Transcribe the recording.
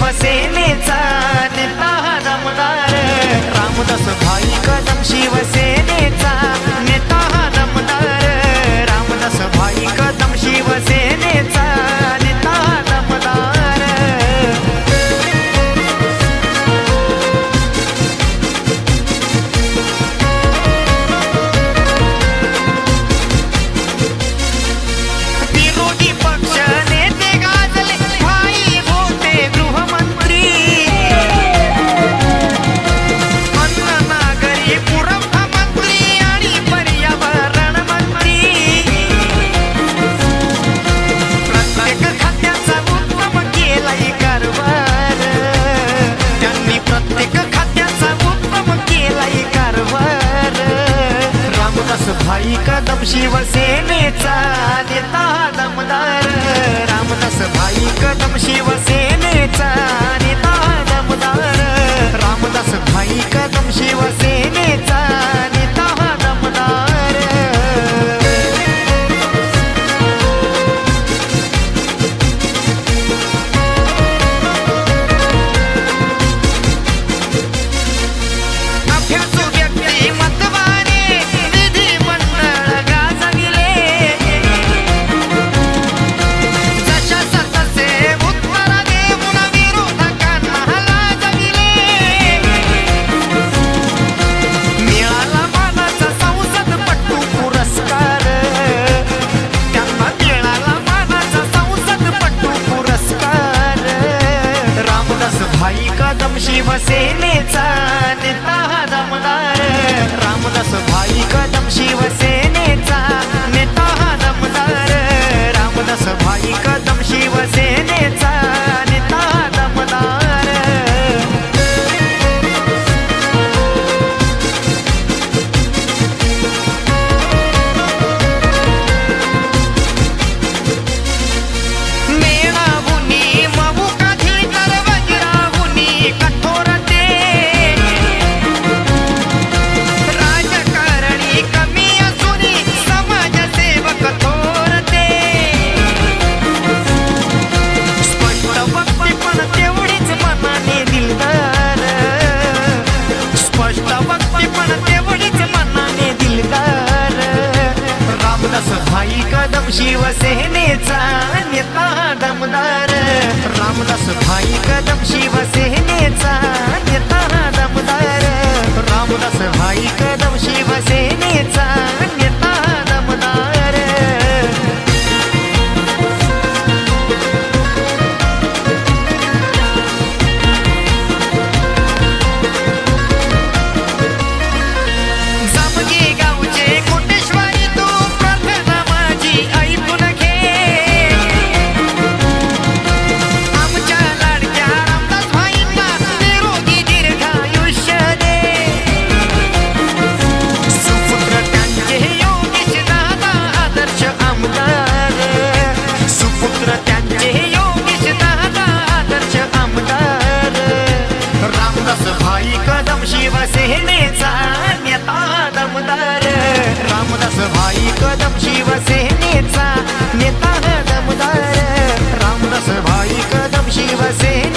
शिवसेनेचा नेता हा जमणार रामदास भाई कदम शिवसेने राम शिवसेनेचा नेता दमदार. रामदास भाई कदम शिवसेनेचा नेता. शिवसेनेचा. कदम शिवसेनेचा नेता दमदार. रामदास भाई कदम शिवसेनेचा दम कदम शिवसेनेचा नेता दमदार. रामदास भाई कदम शिवसेनेचा नेता दमदार. रामदास भाई कदम शिवसेने